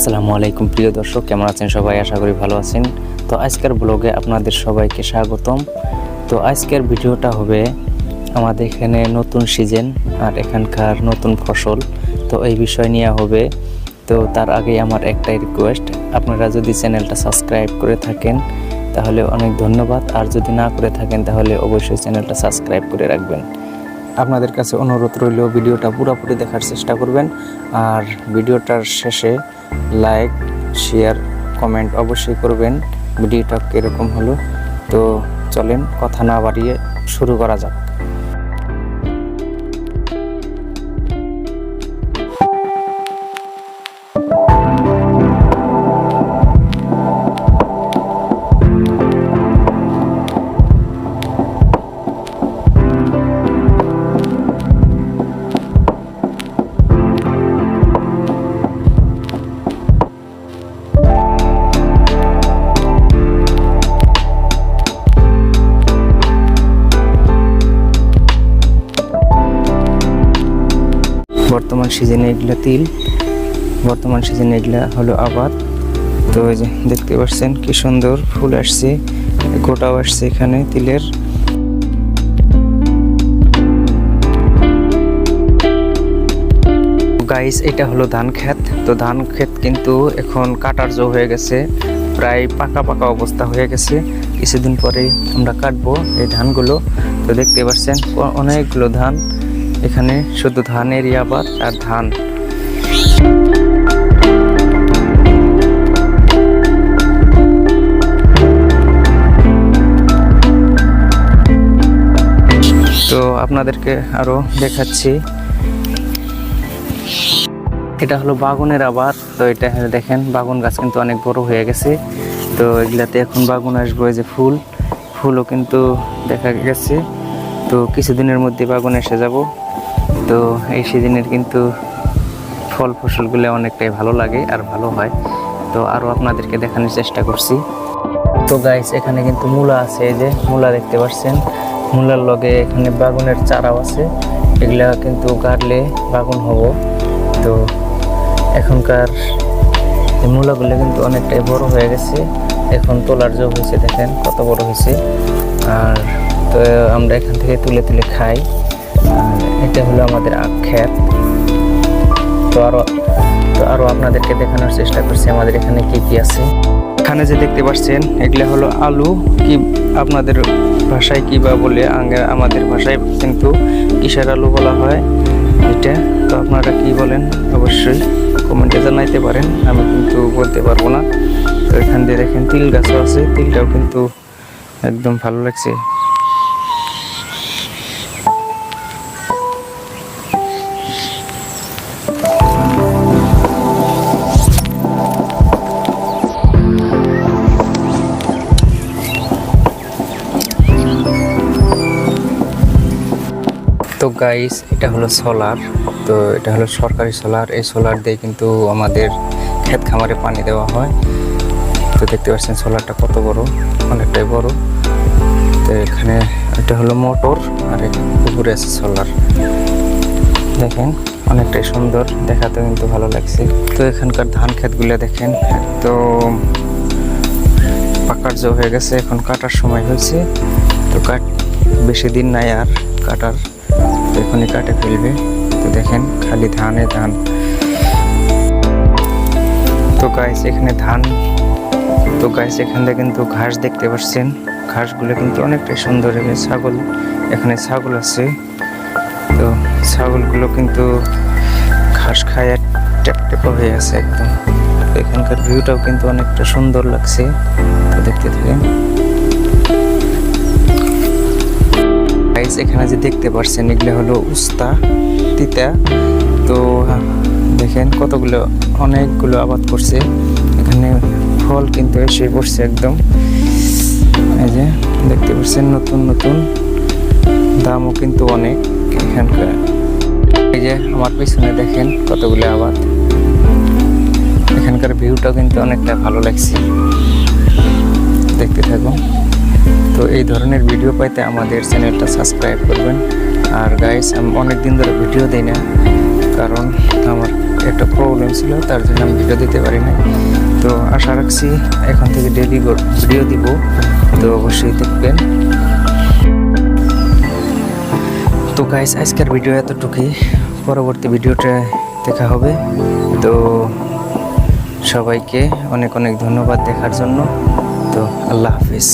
আসসালামু আলাইকুম, প্রিয় দর্শক, কেমন আছেন সবাই? আশা করি ভালো আছেন। তো আজকের ব্লগে আপনাদের সবাইকে স্বাগতম। তো আজকের ভিডিওটা হবে আমাদের এখানে নতুন সিজন আর এখানকার নতুন ফসল। তো এই বিষয় নিয়ে হবে। তো তার আগে আমার একটাই রিকোয়েস্ট আপনারা যদি চ্যানেলটা সাবস্ক্রাইব করে থাকেন, তাহলে অনেক ধন্যবাদ। আর যদি না করে থাকেন, তাহলে অবশ্যই চ্যানেলটা সাবস্ক্রাইব করে রাখবেন। আপনাদের কাছে অনুরোধ রইল, ভিডিওটা পুরোপুরি দেখার চেষ্টা করবেন। আর ভিডিওটার শেষে লাইক শেয়ার কমেন্ট অবশ্যই করবেন। ভিডিওটা কীরকম হলো? তো চলেন, কথা না বাড়িয়ে শুরু করা যাক। বর্তমান সিজনে এগুলা তিল, বর্তমান সিজনে এগুলা হলো আবাদ। তো এই যে দেখতে পাচ্ছেন কি সুন্দর ফুল আসছে, গোটাও আসছে এখানে তিলের। গাইস এটা হলো ধান ক্ষেত। তো ধান ক্ষেত কিন্তু এখন কাটার জো হয়ে গেছে, প্রায় পাকা পাকা অবস্থা হয়ে গেছে। কিছুদিন পরে আমরা কাটবো এই ধানগুলো। তো দেখতে পাচ্ছেন অনেকগুলো ধান। এখানে শুধু ধানেরই আবাদ আর ধান। তো আপনাদেরকে আরও দেখাচ্ছি। এটা হলো বাগুনের আবাদ তো এটা দেখেন, বাগুন গাছ কিন্তু অনেক বড় হয়ে গেছে। তো এগুলাতে এখন বাগুন আসব যে ফুল। ফুলও কিন্তু দেখা গেছে। তো কিছুদিনের মধ্যে বাগুন এসে যাব। তো এই সিজনের কিন্তু ফল ফসলগুলো অনেকটাই ভালো লাগে আর ভালো হয়। তো আরও আপনাদেরকে দেখানোর চেষ্টা করছি। তো গাইস এখানে কিন্তু মূলা আছে এই যে, মূলা দেখতে পাচ্ছেন। মূলার লগে এখানে বাগুনের চারাও আছে। এগুলা কিন্তু গাড়লে বাগুন হব। তো এখনকার মূলাগুলো কিন্তু অনেকটাই বড় হয়ে গেছে। এখন তোলার যোগ হয়েছে, দেখেন কত বড় হয়েছে। আর তো আমরা এখান থেকে তুলে তুলে খাই। এটা হলো আমাদের আখ ক্ষেত তো আরও তো আরও আপনাদেরকে দেখানোর চেষ্টা করছি, আমাদের এখানে কি কি আছে। এখানে যে দেখতে পাচ্ছেন, এগুলা হলো আলু। কি আপনাদের ভাষায় কি বা বলে আমাদের ভাষায় কিন্তু কিসের আলু বলা হয়, এটা। তো আপনারা কি বলেন, অবশ্যই কমেন্টে জানাইতে পারেন, আমি কিন্তু বলতে পারব না। তো এখান দিয়ে দেখেন, তিল গাছও আছে, তিলটাও কিন্তু একদম ভালো লাগছে। তো গাইস এটা হলো সোলার তো এটা হলো সরকারি সোলার এই সোলার দিয়ে কিন্তু আমাদের ক্ষেত খামারে পানি দেওয়া হয়। তো দেখতে পাচ্ছেন সোলারটা কত বড়, অনেকটাই বড়। তো এখানে এটা হলো মোটর আর উপরে আছে সোলার দেখেন, অনেকটাই সুন্দর, দেখাতে কিন্তু ভালো লাগছে। তো এখানকার ধান ক্ষেতগুলো দেখেন, একদম পাকার জো হয়ে গেছে, এখন কাটার সময় হয়েছে। তো কাট বেশি দিন নাই আর কাটার। তো এখনই কাটে ফেলবে। তো দেখেন, খালি ধানে ধান। তো গাইস এখানে ধান। তো গাইস এখানে কিন্তু ঘাস দেখতে পাচ্ছেন। ঘাসগুলো কিন্তু অনেকটাই সুন্দর হবে, ছাগল। এখানে ছাগল আছে। তো ছাগলগুলো কিন্তু ঘাস খায় আর টেপ টেপা হয়ে আছে একদম। এখানকার ভিউটাও কিন্তু অনেকটা সুন্দর লাগছে। তো দেখতে থাকেন। গাইস, এখানে যে দেখতে পাচ্ছেন এগুলো হলো উস্তা, তিতা। তো, দেখেন কতগুলো, অনেকগুলো আবাদ করছে। এখানে ফল কিন্তু এসে পড়ছে একদম। এই যে, দেখতে পাচ্ছেন নতুন নতুন। দামও কিন্তু অনেক এখানকার। এই যে, আমার পিছনে দেখেন কতগুলো আবাদ। এখানকার ভিউটাও কিন্তু অনেকটা ভালো লাগছে। দেখতে থাকুন। তো এই ধরনের ভিডিও পাইতে আমাদের চ্যানেলটা সাবস্ক্রাইব করবেন। আর গাইস আমি অনেক দিন ধরে ভিডিও দিই না, কারণ আমার একটা প্রবলেম ছিল, তার জন্য আমি ভিডিও দিতে পারি না তো আশা রাখছি এখন থেকে ডেলি ভিডিও দিব, তো অবশ্যই দেখবেন। তো গাইস আজকের ভিডিও এতটুকুই। পরবর্তী ভিডিওটা দেখা হবে। তো সবাইকে অনেক অনেক ধন্যবাদ দেখার জন্য। তো আল্লাহ হাফিজ।